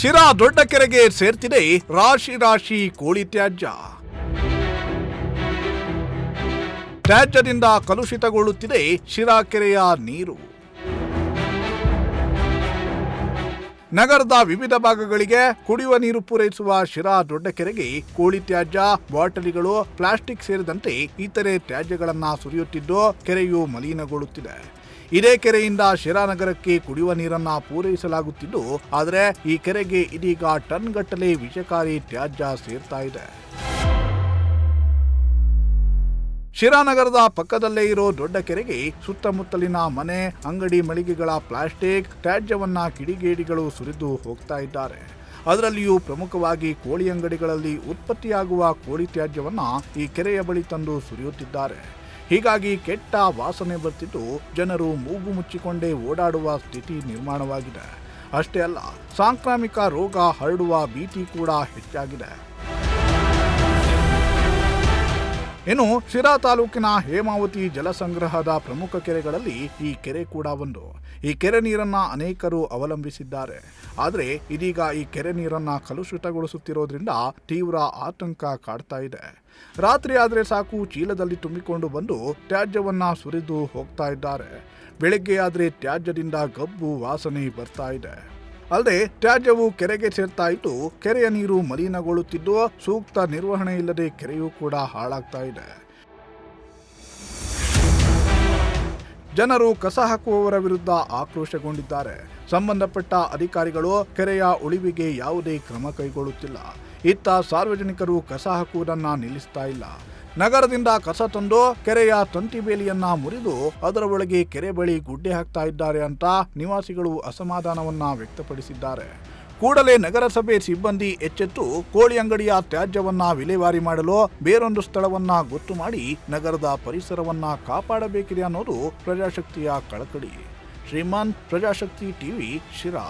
ಶಿರಾ ದೊಡ್ಡ ಕೆರೆಗೆ ಸೇರ್ತಿದೆ ರಾಶಿ ರಾಶಿ ಕೋಳಿ ತ್ಯಾಜ್ಯ. ತ್ಯಾಜ್ಯದಿಂದ ಕಲುಷಿತಗೊಳ್ಳುತ್ತಿದೆ ಶಿರಾ ಕೆರೆಯ ನೀರು. ನಗರದ ವಿವಿಧ ಭಾಗಗಳಿಗೆ ಕುಡಿಯುವ ನೀರು ಪೂರೈಸುವ ಶಿರಾ ದೊಡ್ಡ ಕೆರೆಗೆ ಕೋಳಿ ತ್ಯಾಜ್ಯ, ಬಾಟಲಿಗಳು, ಪ್ಲಾಸ್ಟಿಕ್ ಸೇರಿದಂತೆ ಇತರೆ ತ್ಯಾಜ್ಯಗಳನ್ನ ಸುರಿಯುತ್ತಿದ್ದು ಕೆರೆಯು ಮಲಿನಗೊಳ್ಳುತ್ತಿದೆ. ಇದೇ ಕೆರೆಯಿಂದ ಶಿರಾ ನಗರಕ್ಕೆ ಕುಡಿಯುವ ನೀರನ್ನ ಪೂರೈಸಲಾಗುತ್ತಿದ್ದು, ಆದರೆ ಈ ಕೆರೆಗೆ ಇದೀಗ ಟನ್ ಗಟ್ಟಲೆ ವಿಷಕಾರಿ ತ್ಯಾಜ್ಯ ಸೇರ್ತಾ ಇದೆ. ಶಿರಾನಗರದ ಪಕ್ಕದಲ್ಲೇ ಇರೋ ದೊಡ್ಡ ಕೆರೆಗೆ ಸುತ್ತಮುತ್ತಲಿನ ಮನೆ, ಅಂಗಡಿ ಮಳಿಗೆಗಳ ಪ್ಲಾಸ್ಟಿಕ್ ತ್ಯಾಜ್ಯವನ್ನ ಕಿಡಿಗೇಡಿಗಳು ಸುರಿದು ಹೋಗ್ತಾ ಇದ್ದಾರೆ. ಅದರಲ್ಲಿಯೂ ಪ್ರಮುಖವಾಗಿ ಕೋಳಿ ಅಂಗಡಿಗಳಲ್ಲಿ ಉತ್ಪತ್ತಿಯಾಗುವ ಕೋಳಿ ತ್ಯಾಜ್ಯವನ್ನ ಈ ಕೆರೆಯ ಬಳಿ ತಂದು ಸುರಿಯುತ್ತಿದ್ದಾರೆ. ಹೀಗಾಗಿ ಕೆಟ್ಟ ವಾಸನೆ ಬರ್ತಿದ್ದು ಜನರು ಮೂಗು ಮುಚ್ಚಿಕೊಂಡೇ ಓಡಾಡುವ ಸ್ಥಿತಿ ನಿರ್ಮಾಣವಾಗಿದೆ. ಅಷ್ಟೇ ಅಲ್ಲ, ಸಾಂಕ್ರಾಮಿಕ ರೋಗ ಹರಡುವ ಭೀತಿ ಕೂಡ ಹೆಚ್ಚಾಗಿದೆ. ಇನ್ನು ಶಿರಾ ತಾಲೂಕಿನ ಹೇಮಾವತಿ ಜಲಸಂಗ್ರಹದ ಪ್ರಮುಖ ಕೆರೆಗಳಲ್ಲಿ ಈ ಕೆರೆ ಕೂಡ ಒಂದು. ಈ ಕೆರೆ ನೀರನ್ನ ಅನೇಕರು ಅವಲಂಬಿಸಿದ್ದಾರೆ. ಆದರೆ ಇದೀಗ ಈ ಕೆರೆ ನೀರನ್ನ ಕಲುಷಿತಗೊಳಿಸುತ್ತಿರೋದ್ರಿಂದ ತೀವ್ರ ಆತಂಕ ಕಾಡ್ತಾ ಇದೆ. ರಾತ್ರಿ ಆದರೆ ಸಾಕು ಚೀಲದಲ್ಲಿ ತುಂಬಿಕೊಂಡು ಬಂದು ತ್ಯಾಜ್ಯವನ್ನ ಸುರಿದು ಹೋಗ್ತಾ ಇದ್ದಾರೆ. ಬೆಳಗ್ಗೆ ಆದರೆ ತ್ಯಾಜ್ಯದಿಂದ ಗಬ್ಬು ವಾಸನೆ ಬರ್ತಾ ಇದೆ. ಅಲ್ಲದೆ ತ್ಯಾಜ್ಯವು ಕೆರೆಗೆ ಸೇರ್ತಾ ಇದ್ದು, ಕೆರೆಯ ನೀರು ಮಲಿನಗೊಳ್ಳುತ್ತಿದ್ದು ಸೂಕ್ತ ನಿರ್ವಹಣೆ ಇಲ್ಲದೆ ಕೆರೆಯೂ ಕೂಡ ಹಾಳಾಗ್ತಾ ಇದೆ. ಜನರು ಕಸ ಹಾಕುವವರ ವಿರುದ್ಧ ಆಕ್ರೋಶಗೊಂಡಿದ್ದಾರೆ. ಸಂಬಂಧಪಟ್ಟ ಅಧಿಕಾರಿಗಳು ಕೆರೆಯ ಉಳಿವಿಗೆ ಯಾವುದೇ ಕ್ರಮ ಕೈಗೊಳ್ಳುತ್ತಿಲ್ಲ. ಇತ್ತ ಸಾರ್ವಜನಿಕರು ಕಸ ಹಾಕುವುದನ್ನು ನಿಲ್ಲಿಸ್ತಾ ಇಲ್ಲ. ನಗರದಿಂದ ಕಸ ತಂದು ಕೆರೆಯ ತಂತಿ ಬೇಲಿಯನ್ನ ಮುರಿದು ಅದರ ಒಳಗೆ ಕೆರೆ ಬಳಿ ಗುಡ್ಡೆ ಹಾಕ್ತಾ ಇದ್ದಾರೆ ಅಂತ ನಿವಾಸಿಗಳು ಅಸಮಾಧಾನವನ್ನ ವ್ಯಕ್ತಪಡಿಸಿದ್ದಾರೆ. ಕೂಡಲೇ ನಗರಸಭೆ ಸಿಬ್ಬಂದಿ ಎಚ್ಚೆತ್ತು ಕೋಳಿ ಅಂಗಡಿಯ ತ್ಯಾಜ್ಯವನ್ನ ವಿಲೇವಾರಿ ಮಾಡಲು ಬೇರೊಂದು ಸ್ಥಳವನ್ನ ಗೊತ್ತು ಮಾಡಿ ನಗರದ ಪರಿಸರವನ್ನ ಕಾಪಾಡಬೇಕಿದೆ ಅನ್ನೋದು ಪ್ರಜಾಶಕ್ತಿಯ ಕಳಕಳಿ. ಶ್ರೀಮಾನ್ ಪ್ರಜಾಶಕ್ತಿ ಟಿವಿ ಶಿರಾ.